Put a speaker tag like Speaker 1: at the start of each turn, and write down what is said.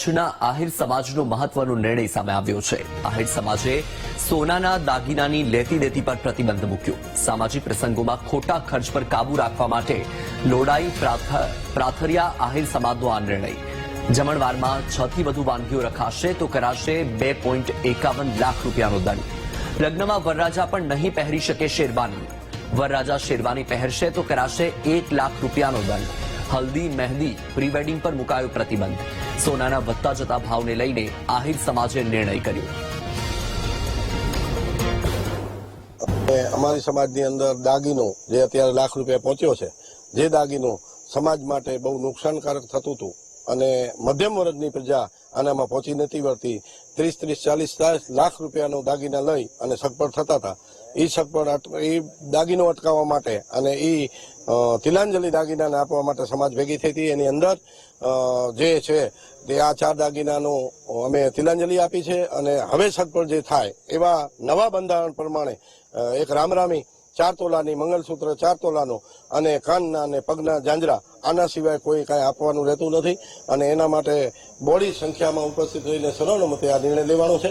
Speaker 1: કચ્છના આહિર સમાજનો મહત્વનો નિર્ણય સામે આવ્યો છે. આહિર સમાજે સોનાના દાગીનાની લેતી દેતી પર પ્રતિબંધ મૂક્યો. સામાજિક પ્રસંગોમાં ખોટા ખર્ચ પર કાબુ રાખવા માટે લોડાઈ પ્રાથરિયા આહિર સમાજનો આ નિર્ણય. જમણવારમાં છ થી વધુ વાનગીઓ રખાશે તો કરાશે બે પોઈન્ટ એકાવન લાખ રૂપિયાનો દંડ. લગ્નમાં વરરાજા પણ નહીં પહેરી શકે શેરવાની. વરરાજા શેરવાની પહેરશે તો કરાશે એક લાખ રૂપિયાનો દંડ. હલ્દી, મહેંદી પ્રી વેડિંગ પર મુકાયો પ્રતિબંધ. સોનાના વધતા જતા ભાવને લઈને આહિર સમાજે નિર્ણય કર્યો.
Speaker 2: અમારી સમાજની અંદર દાગીનો જે અત્યારે લાખ રૂપિયા પહોંચ્યો છે, જે દાગીનો સમાજ માટે બહુ નુકસાનકારક થતું હતું. અને મધ્યમ વર્ગની પ્રજા આનામાં પહોંચી નથી વળતી. ત્રીસ ત્રીસ ચાલીસ લાખ રૂપિયાનો દાગીના લઈ અને સગપડ થતા હતા. એ સગપડ એ દાગીનો અટકાવવા માટે અને એ તિલાંજલિ દાગીનાને આપવા માટે સમાજ ભેગી થઈ હતી. એની અંદર જે છે તે આ ચાર દાગીનાનો અમે તિલાંજલિ આપી છે અને હવે સગપડ જે થાય એવા નવા બંધારણ પ્રમાણે એક રામરામી ચાર તોલાની મંગલસૂત્ર ચાર તોલાનું અને કાનના અને પગના જાંજરા આના સિવાય કોઈ કાંઈ આપવાનું રહેતું નથી અને એના માટે બોડી સંખ્યામાં ઉપસ્થિત રહીને સર્વાનુમતે આ નિર્ણય લેવાનો છે.